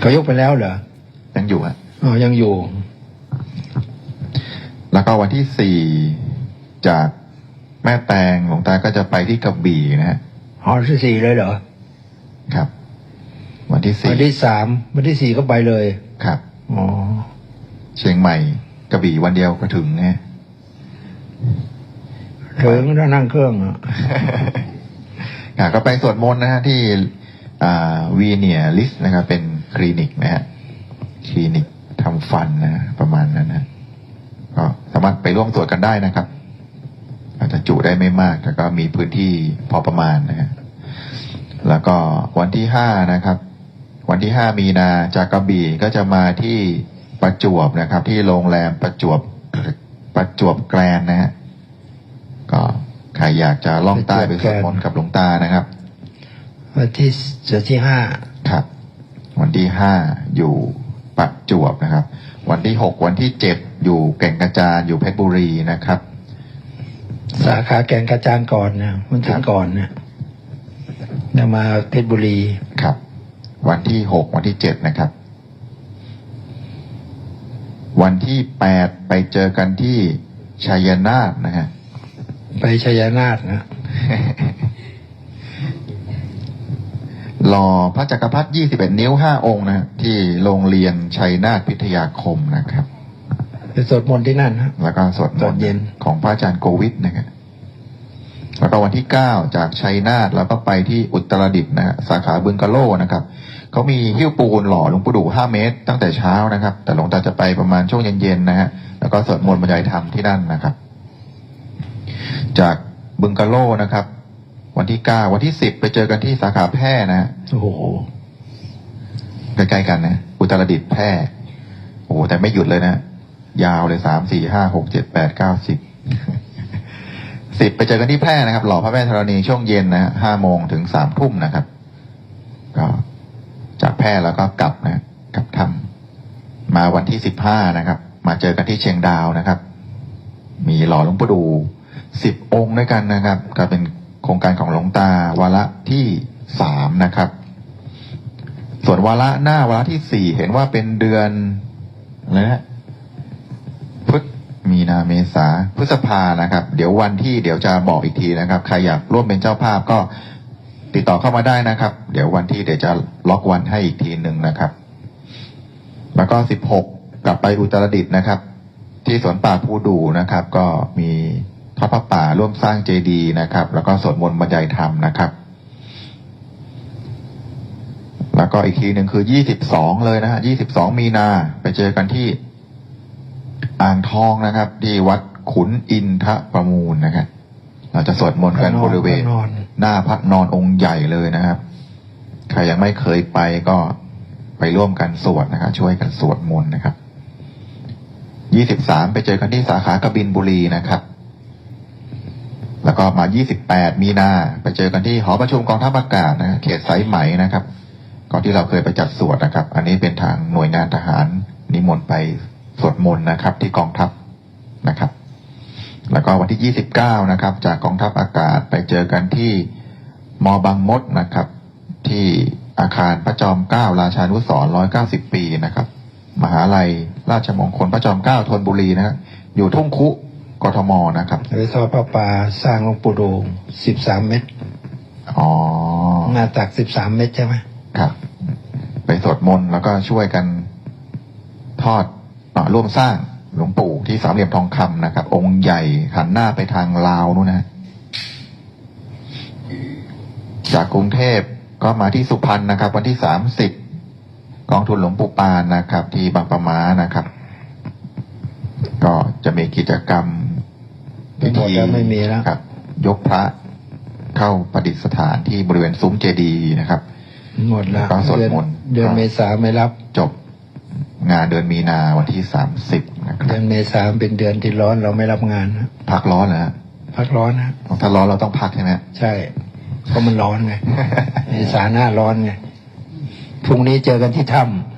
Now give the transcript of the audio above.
เขายกไปแล้วเหรอยังอยู่ฮะอ๋อยังอยู่ แล้วก็วันที่สี่จากแม่แตงหลวงตาก็จะไปที่กระบี่นะฮะหอที่สี่เลยเหรอครับ วันที่สี่วันที่สามวันที่สี่ก็ไปเลยครับอ๋อเชียงใหม่กระบี่วันเดียวก็ถึงนะถึงถ้านั่งเครื่องอะอะก็ไปสวดมนต์นะฮะที่วีเนียลิสนะครับ เป็น คลินิกนะฮะคลินิกทำฟันนะ ประมาณนั้นนะก็สามารถไปร่วมสวดกันได้นะครับ อาจจะจุได้ไม่มากแต่ก็มีพื้นที่พอประมาณนะฮะแล้วก็วันที่ห้านะครับ วันที่ห้ามีนาจากกระบี่ก็จะมาที่ประจวบนะครับ ที่โรงแรมประจวบประจวบแกรนนะฮะก็ใครอยากจะล่องใต้ไปสวดมนต์กับหลวงตานะครับ วันที่เสือที่ห้า ที่ห้าอยู่ประจวบนะครับ วันที่หกวันที่เจ็ดอยู่แก่งกระจานอยู่เพชรบุรีนะครับ สาขาแกงกระจานก่อนนะมันถึงก่อนเนี่ยแล้วมาเพชรบุรีครับ วันที่หกวันที่เจ็ดนะครับ วันที่แปดไปเจอกันที่ชัยนาทนะฮะไปชัยนาทนะ หล่อพระจักรพรรดิ21 นิ้ว 5 องค์นะฮะที่โรงเรียนชัยนาทพิทยาคมนะครับไปสวดมนต์ที่นั่นนะแล้วก็สวดมตอนนต์เย็นของพระอาจารย์โกวิทนะครับแล้วก็วันที่9จากชัยนาทแล้วก็ไปที่อุตรดิตถ์นะฮะสาขาบึงกะโลนะครับเขามีหิ้วปูนหล่อหลวงปู่ดู5เมตร ตั้งแต่เช้านะครับ แต่หลวงตาจะไปประมาณช่วงเย็นๆนะฮะแล้วก็สวดมนต์บรรยายธรรมที่นั่นนะครับ จากบึงกะโลนะครับ วันที่9วันที่10ไปเจอกันที่สาขาแพร่นะฮะโอ้โหใกล้ๆกันนะอุตรดิตถ์แพร่โอ้โหแต่ไม่หยุดเลยนะยาวเลยสามสี่ห้าหกเจ็ดแปดเก้าสิบสิบไปเจอกันที่แพร่นะครับ หล่อพระแม่ธรณีช่วงเย็นนะฮะห้าโมงถึงสามทุ่มนะครับ ก็จากแพร่แล้วก็กลับนะกลับทำมาวันที่สิบห้านะครับ มาเจอกันที่เชียงดาวนะครับ มีหล่อหลวงปู่ดูสิบองค์ด้วยกันนะครับ ก็เป็น โครงการของหลวงตาวาระที่สามนะครับ ส่วนวาระหน้าวาระที่สี่เห็นว่าเป็นเดือนอะไรนะพฤษมีนาเมษาพฤษภานะครับ เดี๋ยววันที่เดี๋ยวจะบอกอีกทีนะครับ ใครอยากร่วมเป็นเจ้าภาพก็ติดต่อเข้ามาได้นะครับ เดี๋ยววันที่เดี๋ยวจะล็อกวันให้อีกทีหนึ่งนะครับ แล้วก็สิบหกกลับไปอุตรดิตถ์นะครับ ที่สวนป่าภูดูนะครับ ก็มี ทอดพระป่าร่วมสร้างเจดีย์นะครับ แล้วก็สวดมนต์บรรยายธรรมนะครับ แล้วก็อีกทีหนึ่งคือยี่สิบสองเลยนะฮะยี่สิบสองมีนาไปเจอกันที่อ่างทองนะครับ ที่วัดขุนอินทประมูลนะครับเราจะสวดมนต์กันพระนอนบริเวณพระนอนหน้าพระนอนองค์ใหญ่เลยนะครับใครยังไม่เคยไปก็ไปร่วมกันสวดนะครับช่วยกันสวดมนต์นะครับ ยี่สิบสามไปเจอกันที่สาขากบินบุรีนะครับ แล้วก็มายี่สิบแปดมีนาไปเจอกันที่หอประชุมกองทัพอากาศนะเขตสายไหมนะครับก่อนที่เราเคยไปจัดสวดนะครับ อันนี้เป็นทางหน่วยงานทหารนิมนต์ไปสวดมนต์นะครับ ที่กองทัพนะครับ แล้วก็วันที่ 29 นะครับ จากกองทัพอากาศไปเจอกันที่มอบางมดนะครับ ที่อาคารพระจอมเกล้าราชานุสร190ปีนะครับ มหาลัยราชมงคลพระจอมเกล้าธนบุรีนะครับอยู่ทุ่งคุ กทมนะครับไปทอดพระป่าสร้างหลวงปู่ดูสิบสามเมตรอ๋อหน้าตักสิบสามเมตรใช่ไหมครับ ไปสวดมนต์แล้วก็ช่วยกันทอดเอ่อร่วมสร้างหลวงปู่ที่สามเหลี่ยมทองคำนะครับ องค์ใหญ่หันหน้าไปทางลาวนู่นนะ จากกรุงเทพก็มาที่สุพรรณนะครับ วันที่สามสิบกองทุนหลวงปู่ปานนะครับ ที่บางปะมานะครับ ก็จะมีกิจกรรม หมดแล้วไม่มีแล้วครับ ยกพระเข้าประดิษฐานที่บริเวณซุ้มเจดีย์นะครับ หมดแล้วก็สวดเดือนมนต์เดือนเมษาไม่รับจบงานเดือนมีนาวันที่สามสิบนะครัเดืบอนเมษาเป็นเดือนที่ร้อนเราไม่รับงานนะพักร้อนเหรอฮะพักร้อนนะถ้าร้อนเราต้องพักใช่ไหมใช่เพราะมันร้อนไงเมษาหน้าร้อนไงพรุ่งนี้เจอกันที่ถ้ำ